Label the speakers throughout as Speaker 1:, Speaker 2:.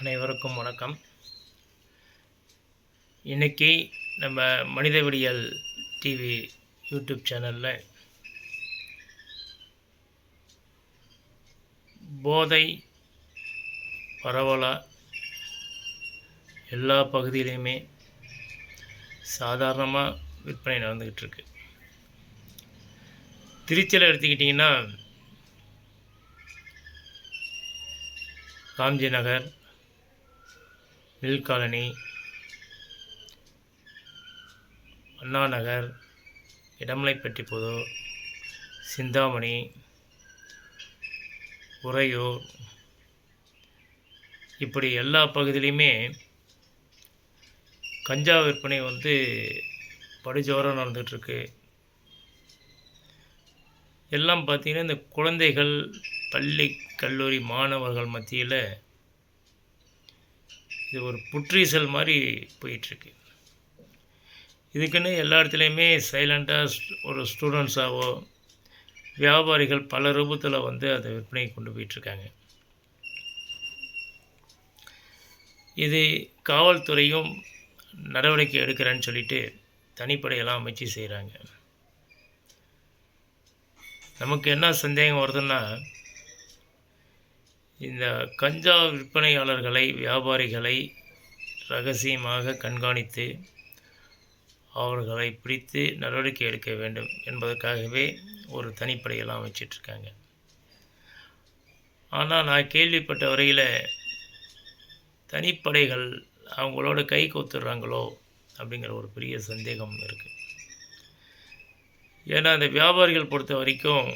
Speaker 1: அனைவருக்கும் வணக்கம். இன்றைக்கி நம்ம மனிதவிடியல் டிவி யூடியூப் சேனலில் போதை பரவலாக எல்லா பகுதியிலையுமே சாதாரணமாக விற்பனை நடந்துக்கிட்டு இருக்கு. திருச்சியில் எடுத்துக்கிட்டிங்கன்னா காஞ்சி நகர் மில் காலனி அண்ணா நகர் இடமலைப்பட்டி புதூர் சிந்தாமணி உறையூர். இப்படி எல்லா பகுதியிலையுமே கஞ்சா விற்பனை வந்து படுஜோரம் நடந்துகிட்ருக்கு. எல்லாம் பார்த்திங்கன்னா இந்த குழந்தைகள் பள்ளி கல்லூரி மாணவர்கள் மத்தியில் இது ஒரு புற்றீசல் மாதிரி போயிட்டுருக்கு. இதுக்குன்னு எல்லா இடத்துலையுமே சைலண்ட்டாக ஒரு ஸ்டூடெண்ட்ஸாவோ வியாபாரிகள் பல ரூபத்தில் வந்து அதை விற்பனை கொண்டு போயிட்டுருக்காங்க. இது காவல்துறையும் நடவடிக்கை எடுக்கிறேன்னு சொல்லிட்டு தனிப்படையெல்லாம் அமைச்சு செய்கிறாங்க நமக்கு என்ன சந்தேகம் வருதுன்னா இந்த கஞ்சா விற்பனையாளர்களை வியாபாரிகளை ரகசியமாக கண்காணித்து அவர்களை பிடித்து நடவடிக்கை எடுக்க வேண்டும் என்பதற்காகவே ஒரு தனிப்படையெல்லாம் வச்சிட்ருக்காங்க. ஆனால் நான் கேள்விப்பட்ட வரையில் தனிப்படைகள் அவங்களோட கை கோத்துடுறாங்களோ அப்படிங்கிற ஒரு பெரிய சந்தேகம் இருக்குது ஏன்னா அந்த வியாபாரிகள் பொறுத்த வரைக்கும்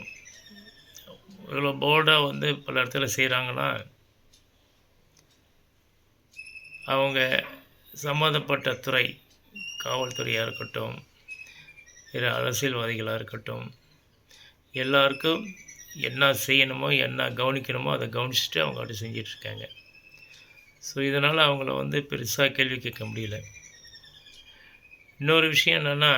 Speaker 1: இவ்வளோ போர்டாக வந்து பல இடத்துல செய்கிறாங்கன்னா அவங்க சம்மந்தப்பட்ட துறை காவல்துறையாக இருக்கட்டும் இல்லை அரசியல்வாதிகளாக இருக்கட்டும் எல்லாருக்கும் என்ன செய்யணுமோ என்ன கவனிக்கணுமோ அதை கவனிச்சுட்டு அவங்க அப்படி செஞ்சிட்ருக்காங்க ஸோ இதனால் அவங்கள வந்து பெருசாக கேள்வி கேட்க முடியல. இன்னொரு விஷயம் என்னென்னா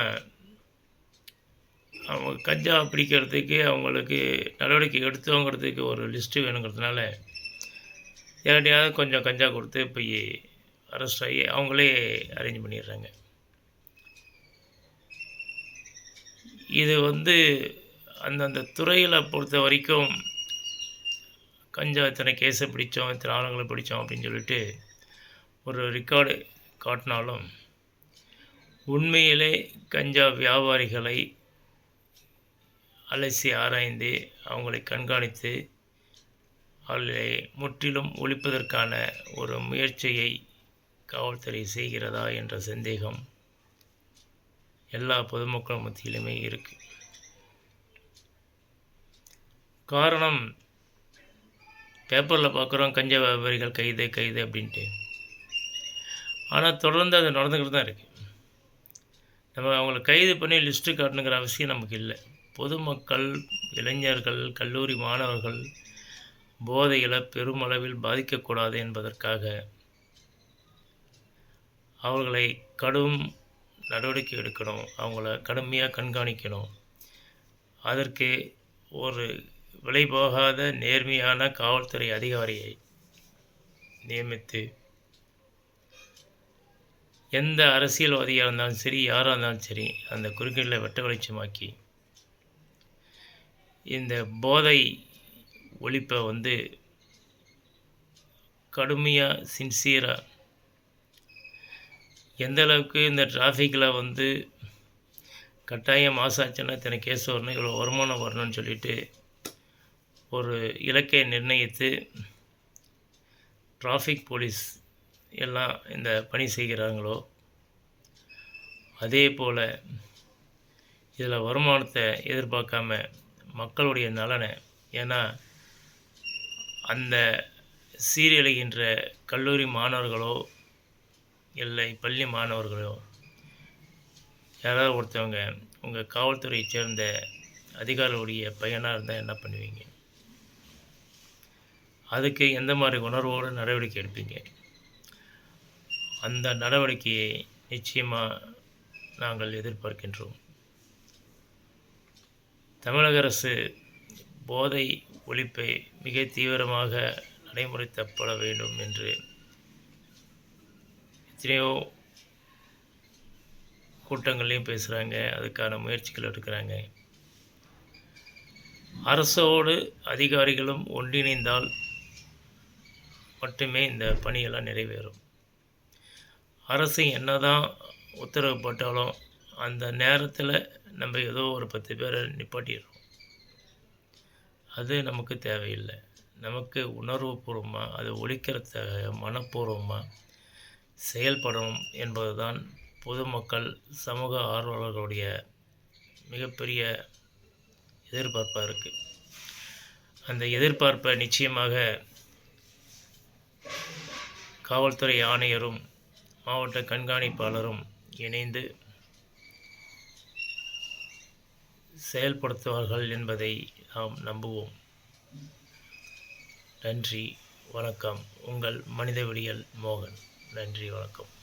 Speaker 1: அவங்க கஞ்சா பிடிக்கிறதுக்கு அவங்களுக்கு நடவடிக்கை எடுத்தவங்கிறதுக்கு ஒரு லிஸ்ட்டு வேணுங்கிறதுனால யார்கிட்டையாவது கொஞ்சம் கஞ்சா கொடுத்து போய் அரெஸ்ட் ஆகி அவங்களே அரேஞ்ச் பண்ணிடுறாங்க. இது வந்து அந்தந்த துறையில் பொறுத்த வரைக்கும் கஞ்சா இத்தனை கேஸை பிடித்தோம் இத்தனை ஆளுங்களை பிடித்தோம் அப்படின்னு சொல்லிட்டு ஒரு ரெக்கார்டு காட்டினாலும் உண்மையிலே கஞ்சா வியாபாரிகளை அலசி ஆராய்ந்து அவங்களை கண்காணித்து அவர்களை முற்றிலும் ஒழிப்பதற்கான ஒரு முயற்சியை காவல்துறை செய்கிறதா என்ற சந்தேகம் எல்லா பொதுமக்கள் மத்தியிலுமே இருக்குது காரணம் பேப்பரில் பார்க்குறோம் கஞ்ச வியாபாரிகள் கைது கைது அப்படின்ட்டு. ஆனால் தொடர்ந்து அது நடந்துக்கிட்டு தான் இருக்குது நம்ம அவங்கள கைது பண்ணி லிஸ்ட்டு காட்டணுங்கிற அவசியம் நமக்கு இல்லை. பொதுமக்கள் இளைஞர்கள் கல்லூரி மாணவர்கள் போதைகளை பெருமளவில் பாதிக்கக்கூடாது என்பதற்காக அவர்களை கடும் நடவடிக்கை எடுக்கணும். அவங்கள கடுமையாக கண்காணிக்கணும். அதற்கு ஒரு விலை போகாத நேர்மையான காவல்துறை அதிகாரியை நியமித்து எந்த அரசியல்வாதியாக இருந்தாலும் சரி யாராக இருந்தாலும் சரி அந்த குறுக்கீட்டில் வெட்ட வெளிச்சமாக்கி இந்த போதை ஒழிப்பை வந்து கடுமையாக சின்சியராக எந்த அளவுக்கு இந்த டிராஃபிக்கில் வந்து கட்டாயம் மாசாச்சுன்னா இத்தனை கேஸ் வரணும் இவ்வளோ வருமானம் வரணும்னு சொல்லிட்டு ஒரு இலக்கை நிர்ணயித்து டிராஃபிக் போலீஸ் எல்லாம் இந்த பணி செய்கிறாங்களோ அதே போல் இதில் வருமானத்தை எதிர்பார்க்காம மக்களுடைய நலனை. ஏன்னா அந்த சீரழிகின்ற கல்லூரி மாணவர்களோ இல்லை பள்ளி மாணவர்களோ யாராவது ஒருத்தவங்க உங்கள் காவல்துறையை சேர்ந்த அதிகாரிகளுடைய பையனாக இருந்தால் என்ன பண்ணுவீங்க? அதுக்கு எந்த மாதிரி உணர்வோடு நடவடிக்கை எடுப்பீங்க? அந்த நடவடிக்கையை நிச்சயமாக நாங்கள் எதிர்பார்க்கின்றோம். தமிழக அரசு போதை ஒழிப்பை மிக தீவிரமாக நடைமுறைத்தப்பட வேண்டும் என்று எத்தனையோ கூட்டங்கள்லையும் பேசுகிறாங்க அதுக்கான முயற்சிகள் எடுக்கிறாங்க. அரசோடு அதிகாரிகளும் ஒன்றிணைந்தால் மட்டுமே இந்த பணியெல்லாம் நிறைவேறும். அரசு என்னதான் உத்தரவு போட்டாலும் அந்த நேரத்தில் நம்ம ஏதோ ஒரு பத்து பேரை நிப்பாட்டிடுறோம். அது நமக்கு தேவையில்லை. நமக்கு உணர்வுபூர்வமாக அது ஒழிக்கிறத மனப்பூர்வமாக செயல்படணும் என்பதுதான் பொதுமக்கள் சமூக ஆர்வலர்களுடைய மிகப்பெரிய எதிர்பார்ப்பாக இருக்குது அந்த எதிர்பார்ப்பை நிச்சயமாக காவல்துறை ஆணையரும் மாவட்ட கண்காணிப்பாளரும் இணைந்து செயல்படுத்துவார்கள் என்பதை நாம் நம்புவோம். நன்றி வணக்கம். உங்கள் மனிதவெளியல் மோகன். நன்றி வணக்கம்.